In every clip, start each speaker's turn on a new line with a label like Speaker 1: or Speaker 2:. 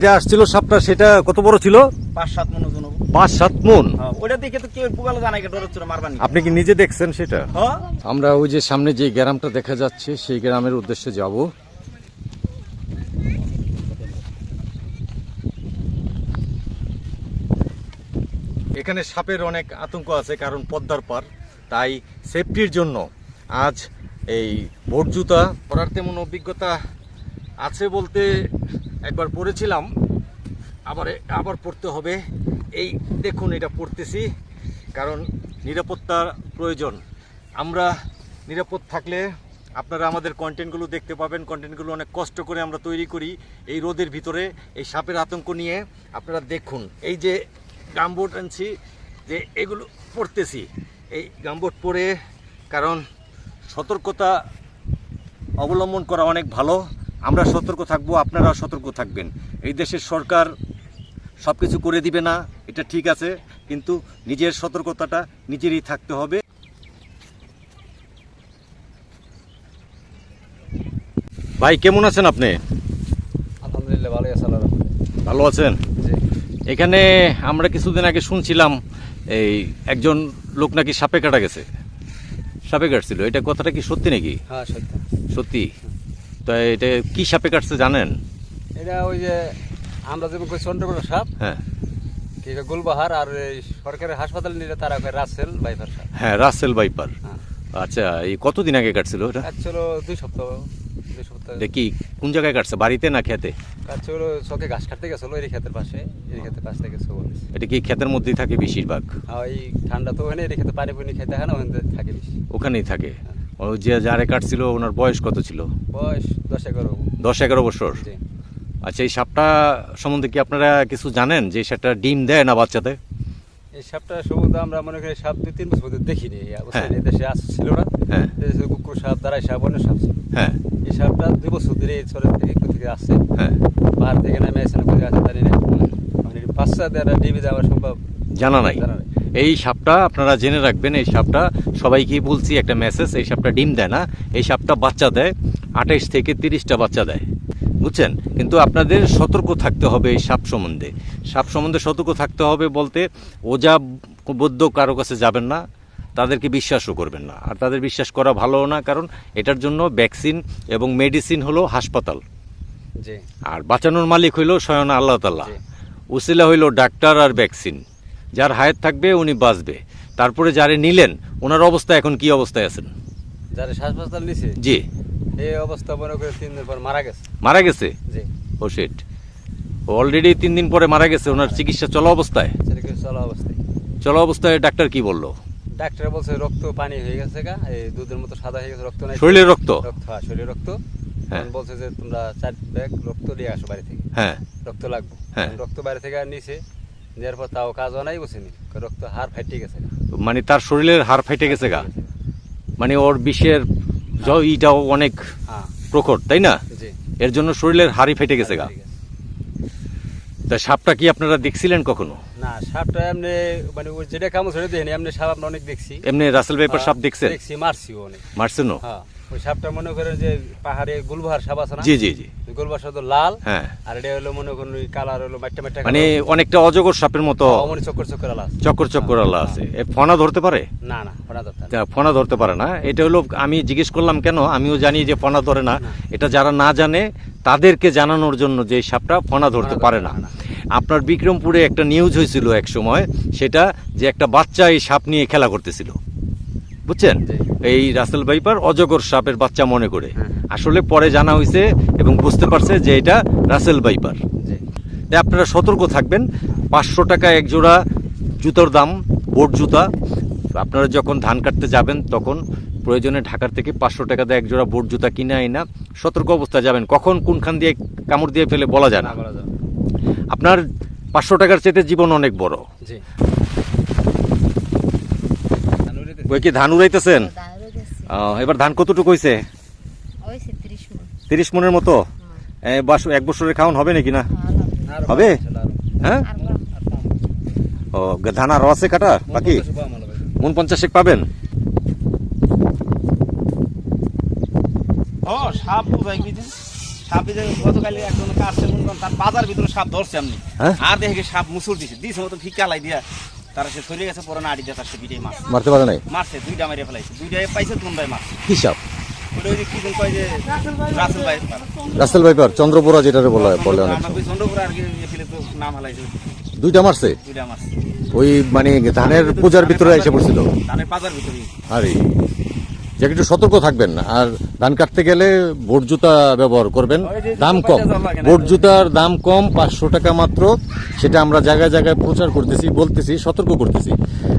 Speaker 1: যে আসছিল সাপটা সেটা কত বড় ছিল?
Speaker 2: পাঁচ সাত মন ওজন
Speaker 1: পাঁচ সাত মন?
Speaker 2: হ্যাঁ, ওইটা দেখে তো কেউ পুকালো জানাই মারবানি
Speaker 1: আপনি কি নিজে দেখছেন সেটা?
Speaker 2: হ্যাঁ।
Speaker 1: আমরা ওই যে সামনে যে গ্রামটা দেখা যাচ্ছে সেই গ্রামের উদ্দেশ্যে যাব। এখানে সাপের অনেক আতঙ্ক আছে কারণ পদ্মার পার তাই সেফটির জন্য আজ এই ভোট জুতা পরার তেমন অভিজ্ঞতা আছে বলতে একবার পড়েছিলাম। আবার আবার পড়তে হবে। এই দেখুন এটা পড়তেছি, কারণ নিরাপত্তার প্রয়োজন। আমরা নিরাপদ থাকলে আপনারা আমাদের কন্টেন্টগুলো দেখতে পাবেন। কন্টেন্টগুলো অনেক কষ্ট করে আমরা তৈরি করি এই রোদের ভিতরে, এই সাপের আতঙ্ক নিয়ে আপনারা দেখুন। এই যে গামবোট আনছি, যে এগুলো পড়তেছি। এই গামবোট পরে কারণ সতর্কতা অবলম্বন করা অনেক ভালো। আমরা সতর্ক থাকব আপনারা সতর্ক থাকবেন। এই দেশের সরকার সব কিছু করে দিবে না এটা ঠিক আছে কিন্তু নিজের সতর্কতাটা নিজেরই থাকতে হবে। ভাই কেমন আছেন আপনি?
Speaker 3: আলহামদুলিল্লাহ ভালোই আছে আল্লাহ
Speaker 1: ভালো আছেন? এখানে আমরা কিছুদিন আগে শুনছিলাম এই একজন লোক নাকি সাপে কাটা গেছে। সাপে কাটছিল এটা কথাটা কি সত্যি নাকি?
Speaker 3: হ্যাঁ সত্য।
Speaker 1: সত্যি? তো এটা কি সাপে কাটছে জানেন?
Speaker 3: এটা ওই যে আমরা যেমন কই সাপ
Speaker 1: হ্যাঁ।
Speaker 3: কি গুলবাহার আর এই সরকারি হাসপাতালে নিলে তারা কয় রাসেল বাইফার সাপ।
Speaker 1: হ্যাঁ রাসেল বাইপার
Speaker 3: হ্যাঁ।
Speaker 1: আচ্ছা এই কতদিন আগে কাটছিল এটা?
Speaker 3: কাটছিল দুই সপ্তাহ দুই সপ্তাহ।
Speaker 1: এটা কি কোন জায়গায় কাটছে বাড়িতে না খেতে?
Speaker 3: কাটছিল চকে ঘাস কাটতে গেছিল এই ক্ষেতের পাশে এই ক্ষেতের পাশে গেছে বলে
Speaker 1: এটা কি ক্ষেতের মধ্যেই থাকে বেশিরভাগ?
Speaker 3: আর এই ঠান্ডা তো ওখানে এই ক্ষেতে পানি পুনি খাইতে হয় না ওখানে থাকে বেশি।
Speaker 1: ওখানেই থাকে। ও যে যারে কাটছিল ওনার বয়স কত ছিল?
Speaker 3: বয়স দশ এগারো।
Speaker 1: দশ এগারো বছর? আচ্ছা এই সাপটা সম্বন্ধে কি আপনারা কিছু জানেন যে সেটা ডিম দেয় না বাচ্চাতে
Speaker 3: এই সাপটা সম্বন্ধে আমরা মনে করি সাপ দুই তিন বছর ধরে দেখিনি। এই অবস্থায়
Speaker 1: হ্যাঁ।
Speaker 3: দেশে আসছিল না।
Speaker 1: হ্যাঁ।
Speaker 3: দেশে কুকুর সাপ দাঁড়াই সাপ অন্য সাপ ছিল।
Speaker 1: হ্যাঁ।
Speaker 3: এই সাপটা দুই বছর ধরে এই চরের থেকে কোথা থেকে আসছে।
Speaker 1: হ্যাঁ।
Speaker 3: পাহাড় থেকে নামে আসছে না কোথায় আছে জানি না। মানে বাচ্চা দেওয়া ডিবি দেওয়া সম্ভব
Speaker 1: জানা নাই।
Speaker 3: জানা নাই।
Speaker 1: এই সাপটা আপনারা জেনে রাখবেন এই সাপটা সবাইকেই বলছি একটা মেসেজ এই সাপটা ডিম দেয় না এই সাপটা বাচ্চা দেয় আঠাইশ থেকে তিরিশটা বাচ্চা দেয় বুঝছেন? কিন্তু আপনাদের সতর্ক থাকতে হবে এই সাপ সম্বন্ধে। সাপ সম্বন্ধে সতর্ক থাকতে হবে বলতে ওজা বদ্ধ কারও কাছে যাবেন না তাদেরকে বিশ্বাসও করবেন না। আর তাদের বিশ্বাস করা ভালো না কারণ এটার জন্য ভ্যাকসিন এবং মেডিসিন হলো হাসপাতাল। আর বাঁচানোর মালিক হইল স্বয়ং আল্লাহ তাল্লাহ। উসিলা হইল ডাক্তার আর ভ্যাকসিন যার হায়াত থাকবে উনি বাঁচবে। তারপরে যারে নিলেন ওনার অবস্থা এখন কি অবস্থায় আছেন?
Speaker 3: যারা হাসপাতাল নিছে?
Speaker 1: জি।
Speaker 3: এই অবস্থা মনে করে তিন দিন পর মারা গেছে।
Speaker 1: মারা গেছে?
Speaker 3: জি।
Speaker 1: ও সেট অলরেডি তিন দিন পরে মারা গেছে ওনার চিকিৎসা চলা অবস্থায়?
Speaker 3: চলা অবস্থায়?
Speaker 1: চলা অবস্থায় ডাক্তার কি বলল?
Speaker 3: ডাক্তার বলছে রক্ত পানি হয়ে গেছে গা এই দুধের মতো সাদা হয়ে গেছে রক্ত নাই।
Speaker 1: শরীরে রক্ত?
Speaker 3: রক্ত হ্যাঁ শরীরে রক্ত।
Speaker 1: হ্যাঁ।
Speaker 3: বলছে যে তোমরা চার ব্যাগ রক্ত নিয়ে আসো বাড়ি থেকে।
Speaker 1: হ্যাঁ।
Speaker 3: রক্ত লাগবে।
Speaker 1: হ্যাঁ।
Speaker 3: রক্ত বাড়ি থেকে আর নিছে। নেওয়ার পর তাও কাজ নাই বসেনি রক্ত হার ফাইটে গেছে
Speaker 1: মানে তার শরীরের হাড় ফেটে গেছে গা? মানে ওর বিষের ইটাও অনেক
Speaker 3: হ্যাঁ।
Speaker 1: প্রখর তাই না? এর জন্য শরীরের হাড়ি ফেটে গেছে গা। তা সাপটা কি আপনারা দেখছিলেন কখনো?
Speaker 3: না সাপটা এমনি মানে ওই যেটা কামড় ছেড়ে দেয়নি এমনি সাপ আমরা অনেক দেখছি।
Speaker 1: এমনি রাসেল ভাইপার সাপ
Speaker 3: হ্যাঁ,
Speaker 1: দেখছেন?
Speaker 3: দেখছি মারছিও অনেক।
Speaker 1: মারছেনও?
Speaker 3: হ্যাঁ। ওই সাপটা মনে করেন যে পাহাড়ে গুলবাহার সাপ আছে না?
Speaker 1: জি জি জি।
Speaker 3: গুলবাহার সাপ তো লাল।
Speaker 1: হ্যাঁ।
Speaker 3: আর এটা হলো মনে করেন ওই কালার হলো মাইটা মাইটা
Speaker 1: মানে অনেকটা অজগর সাপের মতো।
Speaker 3: অমনি চক্কর চক্কর আলা আছে।
Speaker 1: চক্কর চক্কর আল্লাহ আছে। এ ফনা ধরতে পারে?
Speaker 3: না না ফোনা দরকার
Speaker 1: তা ফনা ধরতে পারে না। এটা হলো আমি জিজ্ঞেস করলাম কেন? আমিও জানি যে ফনা ধরে না। এটা যারা না জানে তাদেরকে জানানোর জন্য যে সাপটা ফনা ধরতে
Speaker 3: ধরতে
Speaker 1: না।
Speaker 3: পারে না।
Speaker 1: আপনার বিক্রমপুরে একটা নিউজ হয়েছিল এক সময় সেটা যে একটা বাচ্চা এই সাপ নিয়ে খেলা করতেছিল। বুঝছেন। এই রাসেল ভাইপার অজগর সাপের বাচ্চা মনে করে।
Speaker 3: হ্যাঁ।
Speaker 1: আসলে পরে জানা হয়েছে এবং বুঝতে পারছে যে এটা রাসেল ভাইপার। আপনারা সতর্ক থাকবেন পাঁচশো টাকা এক জোড়া জুতোর দাম বোট জুতা। আপনারা যখন ধান কাটতে যাবেন তখন প্রয়োজনে ঢাকার থেকে পাঁচশো টাকা দিয়ে এক জোড়া বোট জুতা কিনে আইনা। সতর্ক অবস্থায় যাবেন। কখন কোনখান দিয়ে কামড় দিয়ে ফেলে বলা যায়
Speaker 3: না।
Speaker 1: না
Speaker 3: না।
Speaker 1: আপনার পাঁচশো টাকার চেতে জীবন অনেক বড়।
Speaker 3: জি।
Speaker 1: ওই কি ধান উড়াইতেছেন? এবার ধান কতটুকু হয়েছে
Speaker 4: ত্রিশ মন।
Speaker 1: মনের মতো? এক বছরের খাওয়ান হবে নাকি না? হবে? হ্যাঁ? ও ধান আরও আছে কাটা? বাকি?
Speaker 3: মন
Speaker 1: পঞ্চাশেক পাবেন?
Speaker 2: ও সাপ গতকাল একজন কাটছে তার বাজার ভিতরে সাপ ধরছে এমনি।
Speaker 1: হ্যাঁ?
Speaker 2: আর দেখে সাপ মুসুর দিছে। দিছে মতো ফিকা লাই দিয়া। তারা সে চলে গেছে পরে নাড়ি দিয়ে তার সে বিটাই মাছ
Speaker 1: মারতে পারে নাই?
Speaker 2: মারছে দুইটা মেরে ফেলাইছে। দুইটাই পাইছে মারছে। রাসেল ভাই
Speaker 1: চন্দ্রপুরা যেটা বলে বলে অনেক
Speaker 2: ফেলে নাম হালাইছে।
Speaker 1: দুইটা মারছে?
Speaker 2: দুইটা মারছে।
Speaker 1: ওই মানে ধানের পূজার ভিতরে এসে পড়ছিল।
Speaker 2: ধানের পাজার ভিতরে
Speaker 1: আরে। যে একটু সতর্ক থাকবেন আর ধান কাটতে গেলে বোট জুতা ব্যবহার করবেন। দাম কম। বোট জুতার দাম কম পাঁচশো টাকা মাত্র। সেটা আমরা জায়গায় জায়গায় প্রচার করতেছি বলতেছি সতর্ক করতেছি।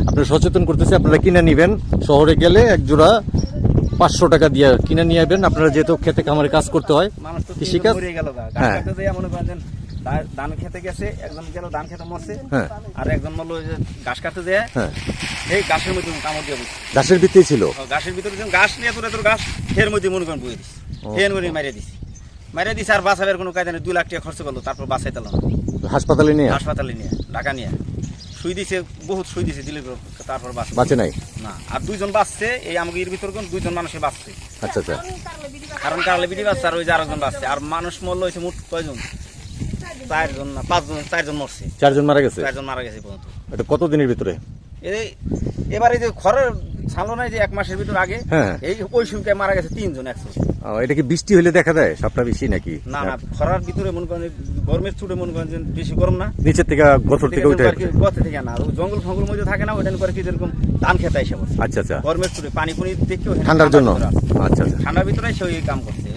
Speaker 1: আপনারা সচেতন করতেছি আপনারা কিনে নেবেন। শহরে গেলে এক জোড়া পাঁচশো টাকা দিয়ে কিনে নিয়ে আসবেন আপনারা যেহেতু খেতে খামারে কাজ করতে হয় কৃষিকাজ হ্যাঁ।
Speaker 2: দা- ধান খেতে গেছে একজন গেল ধান খেতে মরছে।
Speaker 1: হ্যাঁ।
Speaker 2: আর একজন বলল যে ঘাস কাটতে যায়।
Speaker 1: হ্যাঁ।
Speaker 2: এই ঘাসের মধ্যে কামড় দিয়ে বসছে
Speaker 1: গাছের ভিত্তি ছিল?
Speaker 2: ঘাসের ভিতরে ঘাস নিয়ে তোর তোর ঘাস ফের মধ্যে মনে করেন বয়ে দিস। ফের মধ্যে মারিয়ে দিস মারিয়ে দিস আর বাঁচাবের কোনো কাজে নেই। দুই লাখ টাকা খরচ করল তারপর বাঁচাই তেল
Speaker 1: হাসপাতালে নিয়ে?
Speaker 2: হাসপাতালে নিয়ে ঢাকা নিয়ে। শুই দিছে বহুত শুই দিছে দিলে তারপর বাঁচে।
Speaker 1: বাঁচে নাই?
Speaker 2: না। আর দুইজন বাঁচছে এই আমাকে এর ভিতর কোন? দুইজন মানুষে বাঁচছে।
Speaker 1: আচ্ছা আচ্ছা।
Speaker 2: কারণ কারলে বিডি বাচ্চা আর ওই যে আরেকজন বাঁচছে। আর মানুষ মরলো হয়েছে মোট কয়জন? চারজন না পাঁচজন চারজন মরছে।
Speaker 1: চারজন মারা গেছে?
Speaker 2: চারজন মারা গেছে এই পর্যন্ত।
Speaker 1: এটা কত দিনের ভিতরে?
Speaker 2: এই এবারে যে খড়ের যে এক মাসের ভিতর আগে
Speaker 1: হ্যাঁ।
Speaker 2: এই ওই মারা গেছে তিনজন একশো
Speaker 1: এটা কি বৃষ্টি হলে দেখা দেয় সাপটা বেশি নাকি?
Speaker 2: না না খরার ভিতরে মনে করেন গরমের ছুটে মনে করেন বেশি গরম না।
Speaker 1: নিচের থেকে গছর থেকে উঠে
Speaker 2: আর থেকে না জঙ্গল ফঙ্গল মধ্যে থাকে না ওইটা করে কি যেরকম ধান খেতে এসে বসে।
Speaker 1: আচ্ছা আচ্ছা।
Speaker 2: গরমের ছুটে পানি পুনি দেখে
Speaker 1: ঠান্ডার জন্য? আচ্ছা আচ্ছা।
Speaker 2: ঠান্ডার ভিতরে সে ওই কাম করছে।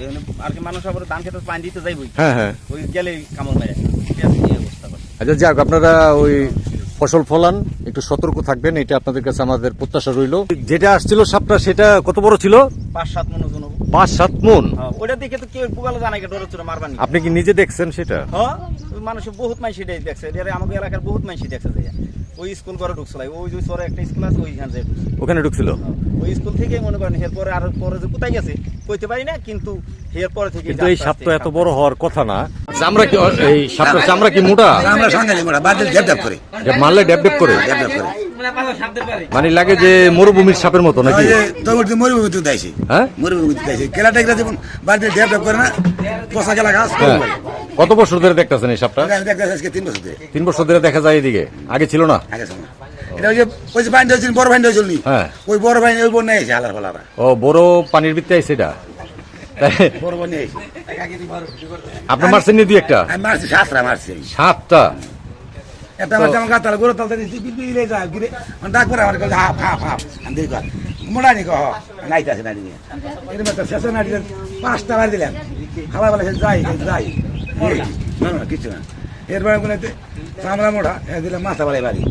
Speaker 2: আর কি মানুষ আবার ধান খেতে পানি দিতে যাইবই।
Speaker 1: হ্যাঁ হ্যাঁ।
Speaker 2: ওই গেলেই কামড় মেরে।
Speaker 1: আচ্ছা যাক আপনারা ওই ফসল ফলান একটু সতর্ক থাকবেন এটা আপনাদের কাছে আমাদের প্রত্যাশা রইল। যেটা আসছিল সাপটা সেটা কত বড় ছিল?
Speaker 2: পাঁচ সাত মন
Speaker 1: পাঁচ সাত মন?
Speaker 2: ওটা দেখে তো কেউ পুগালো জানাই ডরে চোরে মারবানি
Speaker 1: আপনি কি নিজে দেখছেন সেটা?
Speaker 2: হ্যাঁ মানুষ বহুত মানুষ দেখছে। আমাকে আমাদের এলাকার বহুত মানুষ দেখছে ওই স্কুল করে ঢুকছিল ওই যে সরে একটা স্কুল আছে ওইখান থেকে
Speaker 1: ওখানে ঢুকছিল?
Speaker 2: ওই স্কুল থেকেই মনে করেন এরপরে আর পরে যে কোথায় গেছে কইতে পারি না কিন্তু এরপরে থেকে
Speaker 1: কিন্তু এই সাপ এত বড় হওয়ার কথা না। চামড়া কি এই সাপটার চামড়া কি মোটা?
Speaker 5: আমরা সঙ্গে মোটা বাদে ডেপ ডেপ করে।
Speaker 1: যে মারলে করে?
Speaker 5: ডেপ ডেপ করে।
Speaker 1: মানে লাগে যে মরুভূমির সাপের মতো নাকি?
Speaker 5: মরুভূমিতে দেয়ছি।
Speaker 1: হ্যাঁ?
Speaker 5: মরুভূমিতে দেয়ছি। কেলাটা যেমন বাড়িতে ডেপ ডেপ করে না পোষা গেলা গাছ
Speaker 1: কত বছর ধরে দেখতেছেন এই সাপটা?
Speaker 5: তিন বছর ধরে।
Speaker 1: তিন বছর ধরে দেখা যায় এদিকে। আগে ছিল না?
Speaker 5: আগে সময় এটা ওই যে ওই বড়
Speaker 1: হ্যাঁ।
Speaker 5: ওই বড় বাইন্ড ওই বন্যা এসে হালার ফালারা
Speaker 1: ও বড় পানির ভিত্তি আইছে এটা? তাই
Speaker 5: বড় বন্যা এসে।
Speaker 1: আপনি মারছেন নি দুই একটা?
Speaker 5: আমি মারছি সাতটা মারছি
Speaker 1: সাতটা?
Speaker 5: একটা মারছি আমার গাতাল গরু তাল তালি বিলে যায় গিরে মানে ডাক করে আমার কাছে হাফ হাফ হাফ। আমি দেখি কর মোড়া নি কহ নাইতে আছে নাইতে নিয়ে এরকম শেষে নাইতে পাঁচটা মারি দিলাম। হালা বলে যাই যাই। এই, না না কিছু না। এরপরে চামড়া মোড়া দিলে মাথা বাড়ি বাড়ি।